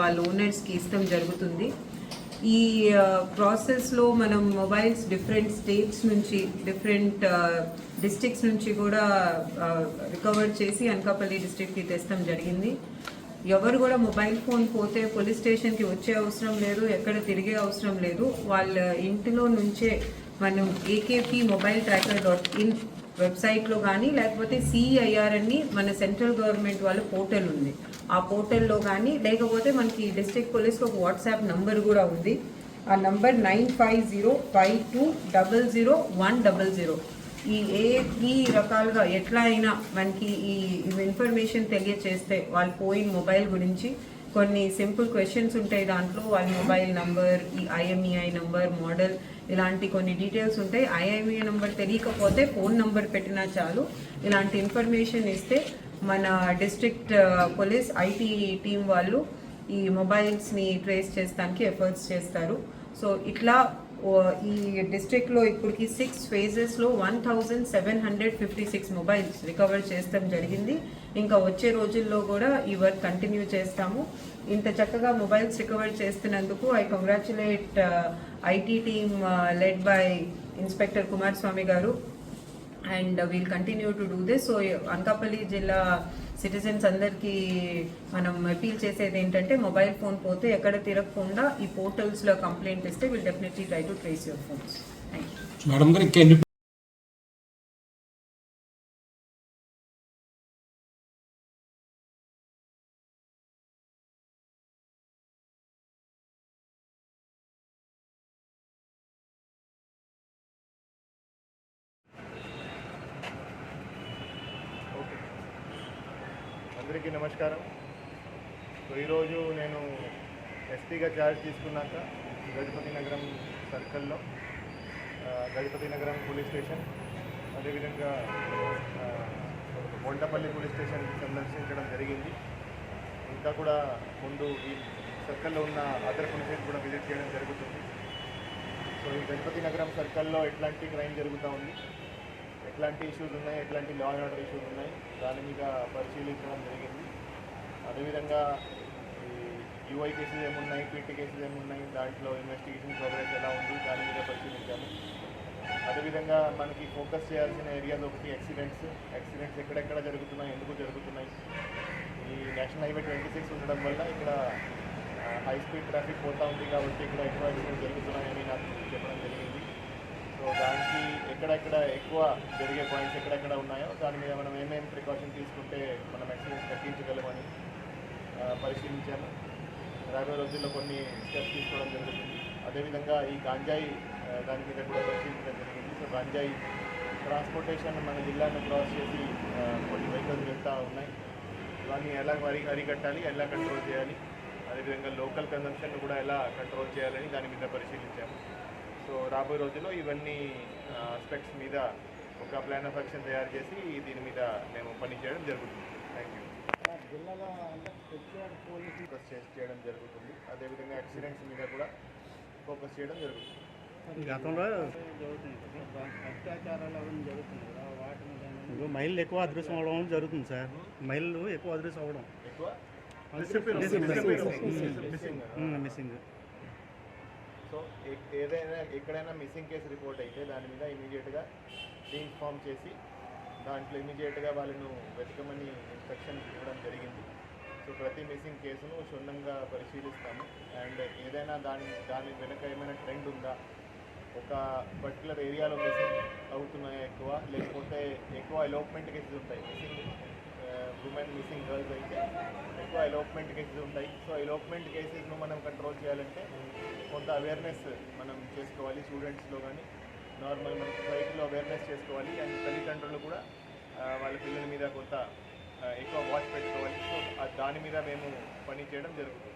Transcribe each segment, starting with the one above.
వాళ్ళ ఓనర్స్కి ఇష్టం జరుగుతుంది. ఈ ప్రాసెస్లో మనం మొబైల్స్ డిఫరెంట్ స్టేట్స్ నుంచి డిఫరెంట్ డిస్ట్రిక్ట్స్ నుంచి కూడా రికవర్ చేసి అనకాపల్లి డిస్ట్రిక్ట్కి తెస్తాం జరిగింది. ఎవరు కూడా మొబైల్ ఫోన్ పోతే పోలీస్ స్టేషన్కి వచ్చే అవసరం లేదు ఎక్కడ తిరిగే అవసరం లేదు. వాళ్ళ ఇంటిలో నుంచే మనం AKP mobile tracker dot in వెబ్సైట్లో కానీ లేకపోతే సిఐఆర్ అని మన సెంట్రల్ గవర్నమెంట్ వాళ్ళ పోర్టల్ ఉంది. ఆ పోర్టల్లో కానీ లేకపోతే మనకి డిస్ట్రిక్ట్ పోలీస్కి ఒక వాట్సాప్ నంబర్ కూడా ఉంది. ఆ number nine five zero five two double zero one double zero. ఈ ఏ ఈ రకాలుగా ఎట్లా అయినా మనకి ఈ ఇన్ఫర్మేషన్ తెలియచేస్తే వాళ్ళు పోయిన మొబైల్ గురించి కొన్ని సింపుల్ క్వశ్చన్స్ ఉంటాయి దాంట్లో. వాళ్ళ మొబైల్ నంబర్ ఈ ఐఎంఈఐ నంబర్ మోడల్ ఇలాంటి కొన్ని డీటెయిల్స్ ఉంటాయి. ఐఎంఈఐ నంబర్ తెలియకపోతే ఫోన్ నంబర్ పెట్టినా చాలు. ఇలాంటి ఇన్ఫర్మేషన్ ఇస్తే మన డిస్ట్రిక్ట్ పోలీస్ ఐటీ టీం వాళ్ళు ఈ మొబైల్స్ని ట్రేస్ చేస్తానికి ఎఫర్ట్స్ చేస్తారు. సో ఇట్లా ఈ డిస్ట్రిక్ట్లో ఇప్పటికి six ఫేజెస్లో one thousand seven hundred fifty six mobiles recover చేస్తాం జరిగింది. ఇంకా వచ్చే రోజుల్లో కూడా ఈ వర్క్ కంటిన్యూ చేస్తాము. ఇంత చక్కగా మొబైల్స్ రికవర్ చేస్తున్నందుకు I congratulate IT team led by inspector Kumar Swamy garu. And we'll continue to do this so Anakapalli జిల్లా సిటిజన్స్ అందరికీ మనం అపీల్ చేసేది ఏంటంటే మొబైల్ ఫోన్ పోతే ఎక్కడ తిరగకుండా ఈ పోర్టల్స్లో కంప్లైంట్ ఇస్తే will definitely try to trace your phones thank you అందరికీ నమస్కారం. సో ఈరోజు నేను ఎస్పీగా ఛార్జ్ తీసుకున్నాక గజపతి నగరం సర్కిల్లో గణపతి గజపతి నగరం పోలీస్ స్టేషన్ అదేవిధంగా బొండపల్లి పోలీస్ స్టేషన్ సందర్శించడం జరిగింది. ఇంకా కూడా ముందు ఈ సర్కిల్లో ఉన్న అదర్ పోలీస్ కూడా విజిట్ చేయడం జరుగుతుంది. సో ఈ గజపతి నగరం సర్కిల్లో ఎట్లాంటి క్రైమ్ జరుగుతూ ఉంది? ఎట్లాంటి ఇష్యూస్ ఉన్నాయి ఎట్లాంటి లా అండ్ ఆర్డర్ ఇష్యూస్ ఉన్నాయి దాని మీద పరిశీలించడం జరిగింది. అదేవిధంగా ఈ యూఐ కేసులు ఏమున్నాయి పీటీ కేసులు ఏమున్నాయి దాంట్లో ఇన్వెస్టిగేషన్ ప్రోగ్రెస్ ఎలా ఉంది దాని మీద పరిశీలించాము. అదేవిధంగా మనకి ఫోకస్ చేయాల్సిన ఏరియాలో ఒకటి యాక్సిడెంట్స్ యాక్సిడెంట్స్ ఎక్కడెక్కడ జరుగుతున్నాయి ఎందుకు జరుగుతున్నాయి? ఈ నేషనల్ హైవే ట్వంటీ సిక్స్ ఉండడం వల్ల ఇక్కడ హై స్పీడ్ ట్రాఫిక్ పోతా ఉంది కాబట్టి ఇక్కడ ఎక్కువ యాక్సిడెంట్స్ జరుగుతున్నాయని నాకు చెప్పడం జరిగింది. సో దానికి ఎక్కడెక్కడ ఎక్కువ జరిగే పాయింట్స్ ఎక్కడెక్కడ ఉన్నాయో దాని మీద మనం ఏమేమి ప్రికాషన్ తీసుకుంటే మనం యాక్సిడెంట్స్ తగ్గించగలమని పరిశీలించాము. రాబోయే రోజుల్లో కొన్ని స్టెప్స్ తీసుకోవడం జరుగుతుంది. అదేవిధంగా ఈ గాంజాయి దాని మీద కూడా పరిశీలించడం జరిగింది. సో గాంజాయి ట్రాన్స్పోర్టేషన్ మన జిల్లాను క్రాస్ చేసి కొన్ని వెహికల్స్ వెళ్తూ ఉన్నాయి. ఇవన్నీ ఎలా వరి అరికట్టాలి ఎలా కంట్రోల్ చేయాలి అదేవిధంగా లోకల్ కన్సంప్షన్ కూడా ఎలా కంట్రోల్ చేయాలని దాని మీద పరిశీలించాము. సో రాబోయే రోజుల్లో ఇవన్నీ ఆస్పెక్ట్స్ మీద ఒక ప్లాన్ ఆఫ్ యాక్షన్ తయారు చేసి దీని మీద మేము పని చేయడం జరుగుతుంది. థ్యాంక్ యూ ఫోకస్ చేసి చేయడం జరుగుతుంది. అదేవిధంగా యాక్సిడెంట్స్ మీద కూడా ఫోకస్ చేయడం జరుగుతుంది. గతంలో మహిళలు ఎక్కువ అదృశ్యం అవడం జరుగుతుంది సార్. మహిళలు ఎక్కువ అదృశ్యం అవడం ఎక్కువ? మిస్సింగ్ మిస్సింగ్ సో ఏదైనా ఎక్కడైనా మిస్సింగ్ కేసు రిపోర్ట్ అయితే దాని మీద ఇమీడియట్గా టీమ్ ఫామ్ చేసి దాంట్లో ఇమీడియట్గా వాళ్ళను వెతకమని ఇన్స్ట్రక్షన్ ఇవ్వడం జరిగింది. సో ప్రతి మిస్సింగ్ కేసును క్షుణ్ణంగా పరిశీలిస్తాము. అండ్ ఏదైనా దాని దాని వెనక ఏమైనా ట్రెండ్ ఉందా? ఒక పర్టికులర్ ఏరియాలో మిస్సింగ్ అవుతున్నాయా ఎక్కువ? లేకపోతే ఎక్కువ ఎలోప్మెంట్ కేసెస్ ఉంటాయి. మిస్సింగ్ ఉమెన్ మిస్సింగ్ గర్ల్స్ అయితే ఎక్కువ ఎలోప్మెంట్ కేసెస్ ఉంటాయి. సో ఎలోప్మెంట్ కేసెస్ను మనం కంట్రోల్ చేయాలంటే కొంత అవేర్నెస్ మనం చేసుకోవాలి స్టూడెంట్స్లో కానీ నార్మల్ మన సొసైటీలో అవేర్నెస్ చేసుకోవాలి. అండ్ తల్లిదండ్రులు కూడా వాళ్ళ పిల్లల మీద కొంత ఎక్కువ వాచ్ పెట్టుకోవాలి. సో దాని మీద మేము పని చేయడం జరుగుతుంది.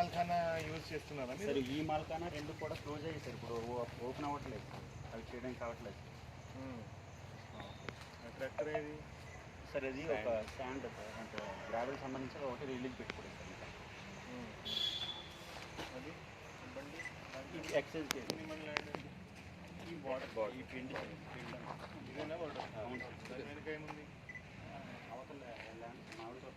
మాల్ఖానా యూజ్ చేస్తున్నారా మీరు? సరే ఈ మాల్కానా రెండు కూడా క్లోజ్ అయ్యాయి సార్. ఇప్పుడు ఓపెన్ అవ్వట్లేదు అవి చేయడానికి కావట్లేదు. ట్రాక్టర్ ఏది? సార్ ఇది ఒక స్టాండ్ సార్ అంటే గ్రావెల్ సంబంధించి ఒకటి రిలీజ్ పెట్టుకోండి సార్. ఇంకా. అది? బండి ఇది ఎక్సైజ్ ఈ వాటర్ బాడీ ఈ పిండి ఇదేనా వాడు అవును సార్. వెనక ఏముంది? అవతల మామిడి తోట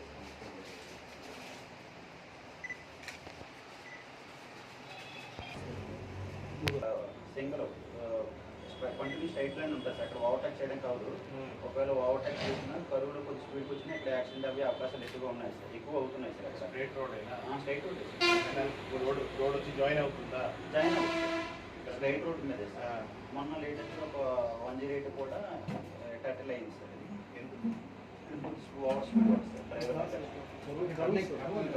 సింగిల్ కంటిన్యూ స్ట్రైట్ లైన్ ఉంటుంది సార్. అక్కడ ఓవర్టేక్ చేయడం కాదు. ఒకవేళ ఓవర్టేక్ చేసినా కరువులో కొద్ది స్పీడ్కి వచ్చినా ఇక్కడ యాక్సిడెంట్ అయ్యే అవకాశాలు ఎక్కువగా ఉన్నాయి సార్. ఎక్కువ అవుతున్నాయి సార్ స్ట్రేట్ రోడ్ అయినా స్ట్రైట్ రోడ్ రోడ్ రోడ్ వచ్చి జాయిన్ అవుతుందా? జాయిన్ స్ట్రైట్ రోడ్ మీద సార్. ఆ. మొన్న లేటెస్ట్ ఒక వన్ జీరో ఎయిట్ కూడా టర్టిల్ అయింది సార్ ఇది ఓవర్ స్పీడ్ సార్. డ్రైవర్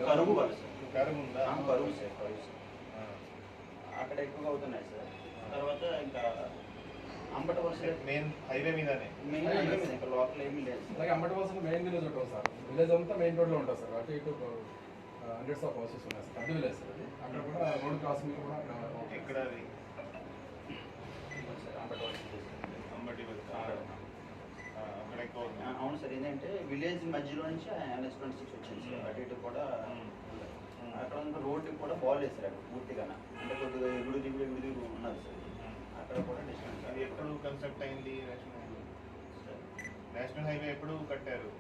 కరువు వల్ల సార్. కరువు కరువు సార్ కరువు సార్. అక్కడ ఎక్కువగా అవుతున్నాయి సార్. తర్వాత ఇంకా అంబటి వలస మెయిన్ హైవే మీదనే. మెయిన్ హైవే మీద. ఇంకా లోకల్ ఏమీ లేదు అలాగే అంబటి వాసన మెయిన్ విలేజ్ ఉంటుంది సార్. విలేజ్ అంతా మెయిన్ రోడ్లో ఉంటుంది సార్. అటు ఇటు హండ్రెడ్స్ ఆఫ్ హౌసెస్ ఉన్నాయి సార్. అడ్డు విలేజ్ సార్ అది. అక్కడ కూడా రోడ్ క్రాసింగ్ కూడా అక్కడ ఎక్కడ అది? సార్ అంబటి వలస. అంబటి అక్కడ ఎక్కువ అవును సార్. ఏంటంటే విలేజ్ మధ్యలో నుంచి ఎన్ఎస్ ట్వంటీ సిక్స్ వచ్చింది సార్. అటు ఇటు కూడా. అక్కడ ఉన్న రోడ్డు కూడా సార్ అక్కడ పూర్తిగా. అంటే కొద్దిగా ఎగుడు దిగుడు ఎగుడు దిగుడు ఉన్నది సార్. అక్కడ కూడా డిస్టెన్స్. ఎప్పుడు కన్స్ట్రక్ట్ అయింది? National highway sir. National highway ఎప్పుడు కట్టారు?